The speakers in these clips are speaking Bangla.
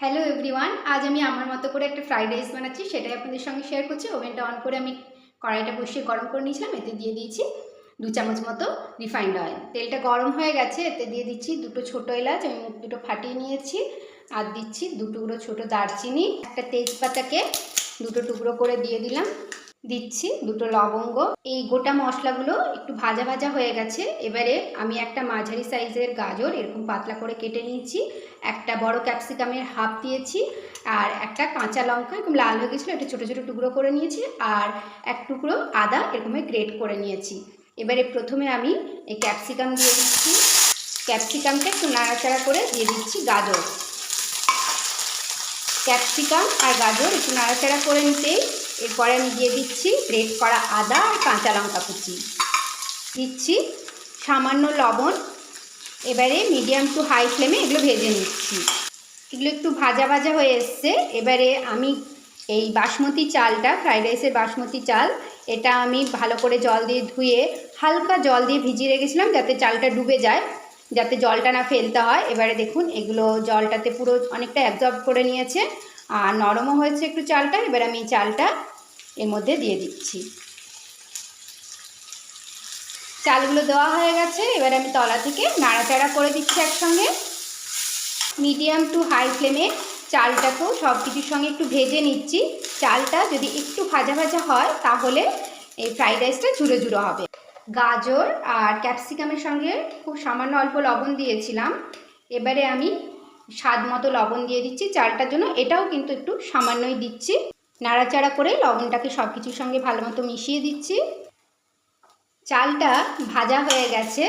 হ্যালো এভরিওয়ান আজ আমি আমার মতো করে একটা ফ্রাইড রাইস বানাচ্ছি, সেটাই আপনাদের সঙ্গে শেয়ার করছি। ওভেনটা অন করে আমি কড়াইটা বসিয়ে গরম করে নিয়েছিলাম, এতে দিয়ে দিয়েছি দু চামচ মতো রিফাইন্ড অয়েল তেলটা গরম হয়ে গেছে, এতে দিয়ে দিচ্ছি দুটো ছোটো এলাচ, আমি মুখ দুটো ফাটিয়ে নিয়েছি, আর দিচ্ছি দু টুকরো ছোটো দারচিনি, একটা তেজপাতাকে দুটো টুকরো করে দিয়ে দিলাম। দিচ্ছি দুটো লবঙ্গ। এই গোটা মশলাগুলো একটু ভাজা ভাজা হয়ে গেছে। এবারে আমি একটা মাঝারি সাইজের গাজর এরকম পাতলা করে কেটে নিয়েছি। একটা বড় ক্যাপসিকামের হাফ দিয়েছি। আর একটা কাঁচা লঙ্কা, এরকম লাল হয়ে গেছিল এটা ছোটো ছোটো টুকরো করে নিয়েছি। আর এক টুকরো আদা এরকমই গ্রেট করে নিয়েছি। এবারে প্রথমে আমি এই ক্যাপসিকাম দিয়ে দিচ্ছি। ক্যাপসিকামটা একটু নাড়াচাড়া করে দিয়ে দিচ্ছি গাজর। ক্যাপসিকাম আর গাজর একটু নাড়াচাড়া করে নিতেই এরপরে আমি দিয়ে দিচ্ছি গ্রেট করা আদা আর কাঁচা লঙ্কা কুচি। দিচ্ছি সামান্য লবণ। এবারে মিডিয়াম টু হাই ফ্লেমে এগুলো ভেজে নিচ্ছি। এগুলো একটু ভাজা ভাজা হয়ে এসছে। এবারে আমি এই বাসমতি চালটা, ফ্রাইড রাইসের বাসমতি চাল, এটা আমি ভালো করে জল দিয়ে ধুয়ে হালকা জল দিয়ে ভিজিয়ে রেখেছিলাম যাতে চালটা ডুবে যায়, যাতে জলটা না ফেলতে হয়। এবারে দেখুন, এগুলো জলটাতে পুরো অনেকটা অ্যাবজর্ব করে নিয়েছে। আর নরমও হয়েছে একটু চালটা, এবার আমি চালটা এর মধ্যে দিয়ে দিচ্ছি। চালগুলো দেওয়া হয়ে গেছে, এবার আমি তলা থেকে নাড়াচাড়া করে দিচ্ছি একসঙ্গে। মিডিয়াম টু হাই ফ্লেমে চালটাকেও সব কিছুর সঙ্গে একটু ভেজে নিচ্ছি। চালটা যদি একটু ভাজা ভাজা হয়, তাহলে এই ফ্রাইড রাইসটা ঝুড়ো ঝুড়ো হবে। গাজর আর ক্যাপসিকামের সঙ্গে খুব সামান্য অল্প লবণ দিয়েছিলাম। এবারে আমি স্বাদ মতো লবণ দিয়ে দিচ্ছি, চালটার জন্য এটাও কিন্তু একটু সামান্যই দিচ্ছি। নাড়াচাড়া করে লবণটাকে সব কিছুর সঙ্গে ভালো মতো মিশিয়ে দিচ্ছি। চালটা ভাজা হয়ে গেছে,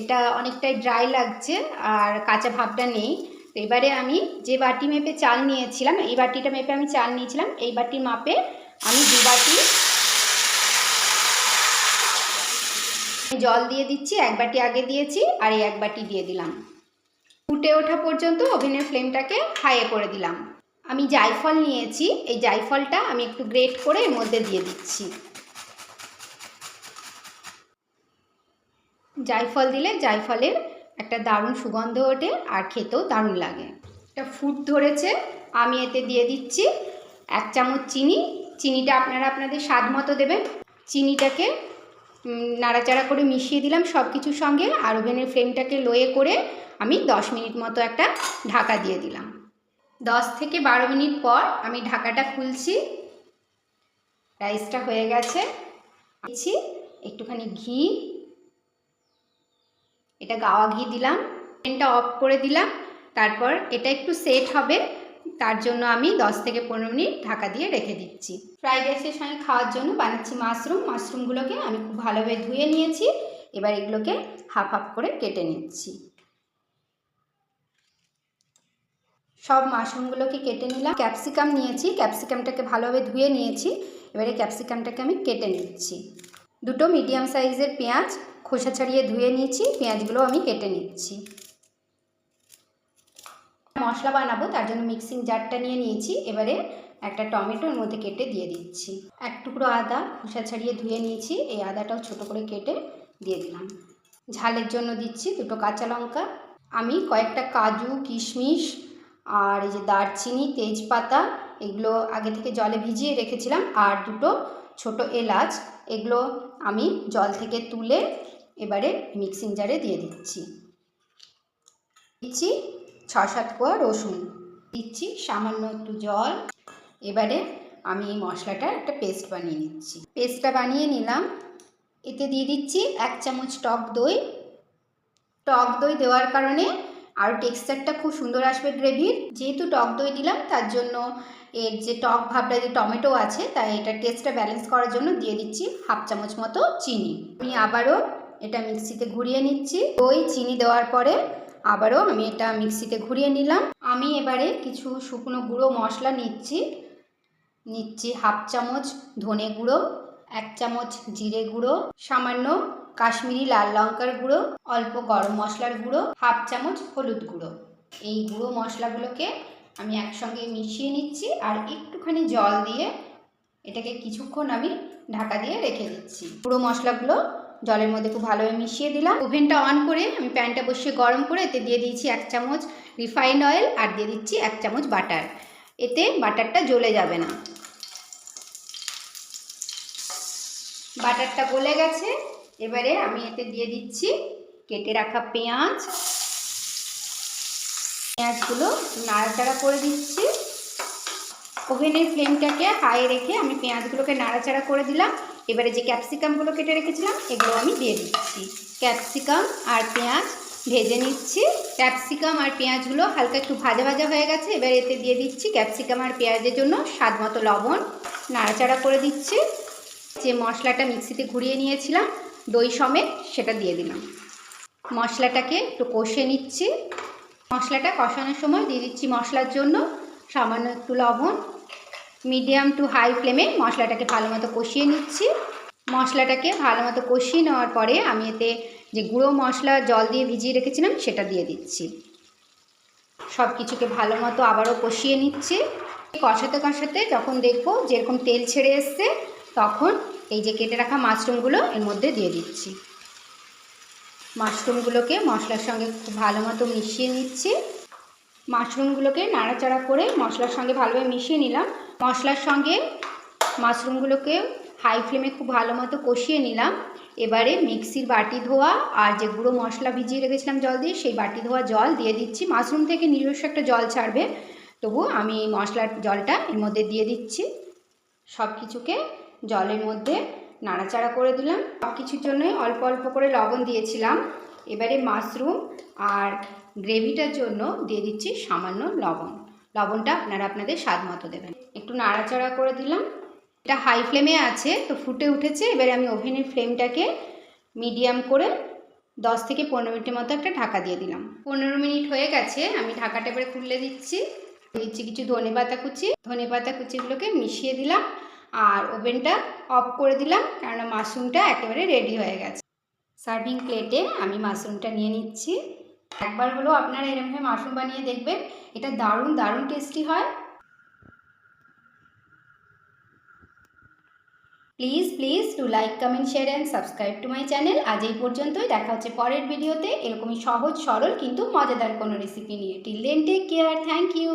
এটা অনেকটাই ড্রাই লাগছে আর কাঁচা ভাবটা নেই। তো এবারে আমি যে বাটি মেপে চাল নিয়েছিলাম, এই বাটিটা মেপে আমি চাল নিয়েছিলাম, এই বাটির মাপে আমি দু বাটি জল দিয়ে দিচ্ছি, এক বাটি আগে দিয়েছি আর এই এক বাটি দিয়ে দিলাম। ফুটে ওঠা পর্যন্ত ওভেনের ফ্লেমটাকে হাইয়ে করে দিলাম। আমি জায়ফল নিয়েছি, এই জায়ফলটা আমি একটু গ্রেট করে এর মধ্যে দিয়ে দিচ্ছি। জায়ফল দিলে জায়ফলের একটা দারুণ সুগন্ধ ওঠে আর খেতেও দারুণ লাগে। একটা ফুট ধরেছে, আমি এতে দিয়ে দিচ্ছি এক চামচ চিনি। চিনিটা আপনারা আপনাদের স্বাদ মতো দেবেন। চিনিটাকে নাড়াচাড়া করে মিশিয়ে দিলাম সব কিছুর সঙ্গে। আর ওভেনের ফ্লেমটাকে লোয়ে করে আমি দশ মিনিট মতো একটা ঢাকা দিয়ে দিলাম। দশ থেকে বারো মিনিট পর আমি ঢাকাটা খুলছি। রাইসটা হয়ে গেছে। দিচ্ছি একটুখানি ঘি। এটা গাওয়া ঘি দিলাম। ফ্যানটা অফ করে দিলাম। তারপর এটা একটু সেট হবে। তার জন্য আমি 10 থেকে পনেরো মিনিট ঢাকা দিয়ে রেখে দিচ্ছি। ফ্রাইড রাইসের সঙ্গে খাওয়ার জন্য বানাচ্ছি মাশরুম। মাশরুমগুলোকে আমি খুব ভালোভাবে ধুয়ে নিয়েছি। এবার এগুলোকে হাফ হাফ করে কেটে নিচ্ছি। সব মাশরুমগুলোকে কেটে নিলাম। ক্যাপসিকাম নিয়েছি। ক্যাপসিকামটাকে ভালোভাবে ধুয়ে নিয়েছি। এবারে ক্যাপসিকামটাকে আমি কেটে নিচ্ছি। দুটো মিডিয়াম সাইজের পেঁয়াজ খোসা ছাড়িয়ে ধুয়ে নিয়েছি। পেঁয়াজগুলো আমি কেটে নিচ্ছি। মশলা বানাবো, তার জন্য মিক্সিং জারটা নিয়ে নিয়েছি। এবারে একটা টমেটোর মধ্যে কেটে দিয়ে দিচ্ছি। এক টুকরো আদা, খোসা ছাড়িয়ে ধুয়ে নিয়েছি। এই আদাটাও ছোট করে কেটে দিয়ে দিলাম। ঝালের জন্য দিচ্ছি দুটো কাঁচা লঙ্কা। আমি কয়েকটা কাজু, কিশমিশ আর এই যে দারচিনি, তেজপাতা, এগুলো আগে থেকে জলে ভিজিয়ে রেখেছিলাম। আর দুটো ছোট এলাচ, এগুলো আমি জল থেকে তুলে এবারে মিক্সিং জারে দিয়ে দিচ্ছি। দিচ্ছি ছ সাত কোয়া রসুন দিচ্ছি, সামান্য একটু জল। এবারে আমি মশলাটার একটা পেস্ট বানিয়ে নিচ্ছি। পেস্টটা বানিয়ে নিলাম। এতে দিয়ে দিচ্ছি এক চামচ টক দই। টক দই দেওয়ার কারণে আর টেক্সচারটা খুব সুন্দর আসবে গ্রেভির। যেহেতু টক দই দিলাম, তার জন্য এর যে টক ভাবটা, যে টমেটো আছে, তাই এটা টেস্টটা ব্যালেন্স করার জন্য দিয়ে দিচ্ছি হাফ চামচ মতো চিনি। আমি আবারও এটা মিক্সিতে ঘুরিয়ে নিচ্ছি। দই, চিনি দেওয়ার পরে আবারও আমি এটা মিক্সিতে ঘুরিয়ে নিলাম। আমি এবারে কিছু শুকনো গুঁড়ো মশলা নিচ্ছি। নিচ্ছি হাফ চামচ ধনে গুঁড়ো, এক চামচ জিরে গুঁড়ো, সামান্য কাশ্মীরি লাল লঙ্কার গুঁড়ো, অল্প গরম মশলার গুঁড়ো, হাফ চামচ হলুদ গুঁড়ো। এই গুঁড়ো মশলাগুলোকে আমি একসঙ্গে মিশিয়ে নিচ্ছি আর একটুখানি জল দিয়ে এটাকে কিছুক্ষণ আমি ঢাকা দিয়ে রেখে দিচ্ছি। গুঁড়ো মশলাগুলো জলের মধ্যে খুব ভালোভাবে মিশিয়ে দিলাম। ওভেনটা অন করে আমি প্যানটা বসিয়ে গরম করে এতে দিয়ে দিয়েছি এক চামচ রিফাইন্ড অয়েল আর দিয়ে দিচ্ছি এক চামচ বাটার এতে বাটারটা জ্বলে যাবে না। বাটারটা গলে গেছে। এবারে আমি এতে দিয়ে দিচ্ছি কেটে রাখা পেঁয়াজ। পেঁয়াজগুলো নাড়াচাড়া করে দিচ্ছি। ওভেনের ফ্লেমটাকে হাই রেখে আমি পেঁয়াজগুলোকে নাড়াচাড়া করে দিলাম। এবারে যে ক্যাপসিকামগুলো কেটে রেখেছিলাম, এগুলো আমি দিয়ে দিচ্ছি। ক্যাপসিকাম আর পেঁয়াজ ভেজে নিচ্ছি। ক্যাপসিকাম আর পেঁয়াজগুলো হালকা একটু ভাজা ভাজা হয়ে গেছে, এবার এতে দিয়ে দিচ্ছি ক্যাপসিকাম আর পেঁয়াজের জন্য স্বাদ মতো লবণ। নাড়াচাড়া করে দিচ্ছি। যে মশলাটা মিক্সিতে ঘুরিয়ে নিয়েছিলাম, দই সমেত সেটা দিয়ে দিলাম। মশলাটাকে একটু কষে নিচ্ছি। মশলাটা কষানোর সময় দিয়ে দিচ্ছি মশলার জন্য সামান্য একটু লবণ। মিডিয়াম টু হাই ফ্লেমে মশলাটাকে ভালো মতো কষিয়ে নিচ্ছি। মশলাটাকে ভালো মতো কষিয়ে নেওয়ার পরে আমি এতে যে গুঁড়ো মশলা, জল দিয়ে ভিজিয়ে রেখেছিলাম সেটা দিয়ে দিচ্ছি। সব কিছুকে ভালো মতো আবারও কষিয়ে নিচ্ছি। কষাতে কষাতে যখন দেখব যেরকম তেল ছেড়ে এসছে, তখন এই যে কেটে রাখা মাশরুমগুলো এর মধ্যে দিয়ে দিচ্ছি। মাশরুমগুলোকে মশলার সঙ্গে খুব ভালো মতো মিশিয়ে নিচ্ছি। মাশরুমগুলোকে নাড়াচাড়া করে মশলার সঙ্গে ভালোভাবে মিশিয়ে নিলাম। মশলার সঙ্গে মাশরুমগুলোকে হাই ফ্লেমে খুব ভালো মতো কষিয়ে নিলাম। এবারে মিক্সির বাটি ধোয়া আর যে গুঁড়ো মশলা ভিজিয়ে রেখেছিলাম জল দিয়ে, সেই বাটি ধোয়া জল দিয়ে দিচ্ছি। মাশরুম থেকে নিজস্ব একটা জল ছাড়বে তবু আমি মশলার জলটা এর মধ্যে দিয়ে দিচ্ছি। সব কিছুকে জলের মধ্যে নাড়াচাড়া করে দিলাম। সব কিছুর জন্যই অল্প অল্প করে লবণ দিয়েছিলাম। এবারে মাশরুম আর গ্রেভিটার জন্য দিয়ে দিচ্ছি সামান্য লবণ। লবণটা আপনারা আপনাদের স্বাদ মতো দেবেন। একটু নাড়াচাড়া করে দিলাম। এটা হাই ফ্লেমে আছে, তো ফুটে উঠেছে। এবারে আমি ওভেনের ফ্লেমটাকে মিডিয়াম করে দশ থেকে পনেরো মিনিটের মতো একটা ঢাকা দিয়ে দিলাম। পনেরো মিনিট হয়ে গেছে, আমি ঢাকাটা এবারে খুলে দিচ্ছি। দিচ্ছি কিছু ধনে পাতা কুচি। ধনে পাতা কুচিগুলোকে মিশিয়ে দিলাম আর ওভেনটা অফ করে দিলাম, কেননা মাশরুমটা একেবারে রেডি হয়ে গেছে। সার্ভিং প্লেটে আমি মাশরুমটা নিয়ে নিচ্ছি। একবার হলো আপনারা এরকমভাবে মাশরুম বানিয়ে দেখবেন। এটা দারুণ দারুণ টেস্টি হয়। Please please to like comment share and subscribe to my channel আজ এই পর্যন্তই। দেখা হচ্ছে পরের ভিডিওতে এরকমই সহজ, সরল, কিন্তু মজাদার কোনো রেসিপি নিয়ে। Till then take care thank you